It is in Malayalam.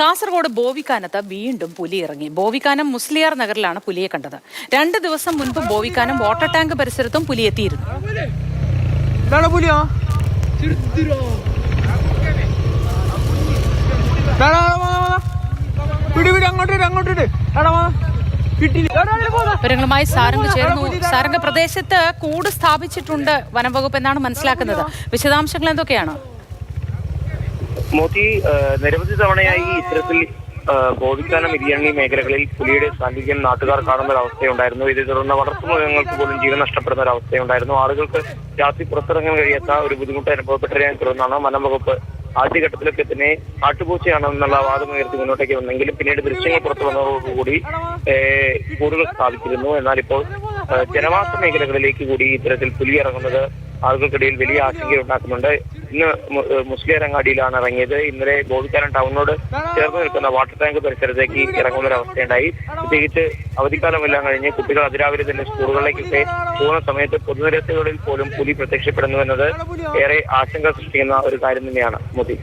കാസർഗോഡ് ബോവിക്കാനത്ത് വീണ്ടും പുലി ഇറങ്ങി ബോവിക്കാനം മുസ്ലിയാർ നഗറിലാണ് പുലിയെ കണ്ടത്. രണ്ട് ദിവസം മുൻപ് ബോവിക്കാനം വാട്ടർ ടാങ്ക് പരിസരത്തും പുലി എത്തിയിരുന്നു. വിവരങ്ങളുമായി സാരംഗ് ചേർന്നു സാരംഗ് പ്രദേശത്ത് കൂട് സ്ഥാപിച്ചിട്ടുണ്ട് വനംവകുപ്പ് എന്നാണ് മനസ്സിലാക്കുന്നത്. വിശദാംശങ്ങൾ എന്തൊക്കെയാണ്? മോദി നിരവധി തവണയായി ഇത്തരത്തിൽ ബോധിക്കാനും ഇരിയണി ഇരിയണ്ണി മേഖലകളിൽ പുലിയുടെ സാന്നിധ്യം നാട്ടുകാർ കാണുന്ന ഒരു അവസ്ഥയുണ്ടായിരുന്നു. ഇതേ തുടർന്ന് വളർത്തുമൃഗങ്ങൾക്ക് പോലും ജീവൻ നഷ്ടപ്പെടുന്ന ഒരു അവസ്ഥയുണ്ടായിരുന്നു. ആളുകൾക്ക് രാത്രി പുറത്തിറങ്ങാൻ കഴിയാത്ത ഒരു ബുദ്ധിമുട്ട് അനുഭവപ്പെട്ടതിനെ തുടർന്നാണ് വനം വകുപ്പ് ആദ്യഘട്ടത്തിലൊക്കെ തന്നെ കാട്ടുപൂച്ചയാണെന്നുള്ള വാദം ഉയർത്തി മുന്നോട്ടേക്ക് വന്നെങ്കിലും പിന്നീട് ദൃശ്യങ്ങൾ പുറത്തു വന്നതോടുകൂടി കൂടുകൾ സ്ഥാപിച്ചിരുന്നു. എന്നാൽ ഇപ്പോൾ ജനവാസ മേഖലകളിലേക്ക് കൂടി ഇത്തരത്തിൽ പുലി ഇറങ്ങുന്നത് ആളുകൾക്കിടയിൽ വലിയ ആശങ്കയുണ്ടാക്കുന്നുണ്ട് ഇന്ന് മുസ്ലിയരങ്ങാടിയിലാണ് ഇറങ്ങിയത്. ഇന്നലെ ബോധിക്കാരൻ ടൗണിനോട് ചേർന്ന് നിൽക്കുന്ന വാട്ടർ ടാങ്ക് പരിസരത്തേക്ക് ഇറങ്ങുന്ന ഒരു അവസ്ഥയുണ്ടായി. പ്രത്യേകിച്ച് അവധിക്കാലമെല്ലാം കഴിഞ്ഞ് കുട്ടികൾ അതിരാവിലെ തന്നെ സ്കൂളുകളിലേക്കൊക്കെ പോകുന്ന സമയത്ത് പൊതുനിരത്തുകളിൽ പോലും പുലി പ്രത്യക്ഷപ്പെടുന്നു എന്നത് ഏറെ ആശങ്ക സൃഷ്ടിക്കുന്ന ഒരു കാര്യം തന്നെയാണ്. മോദി.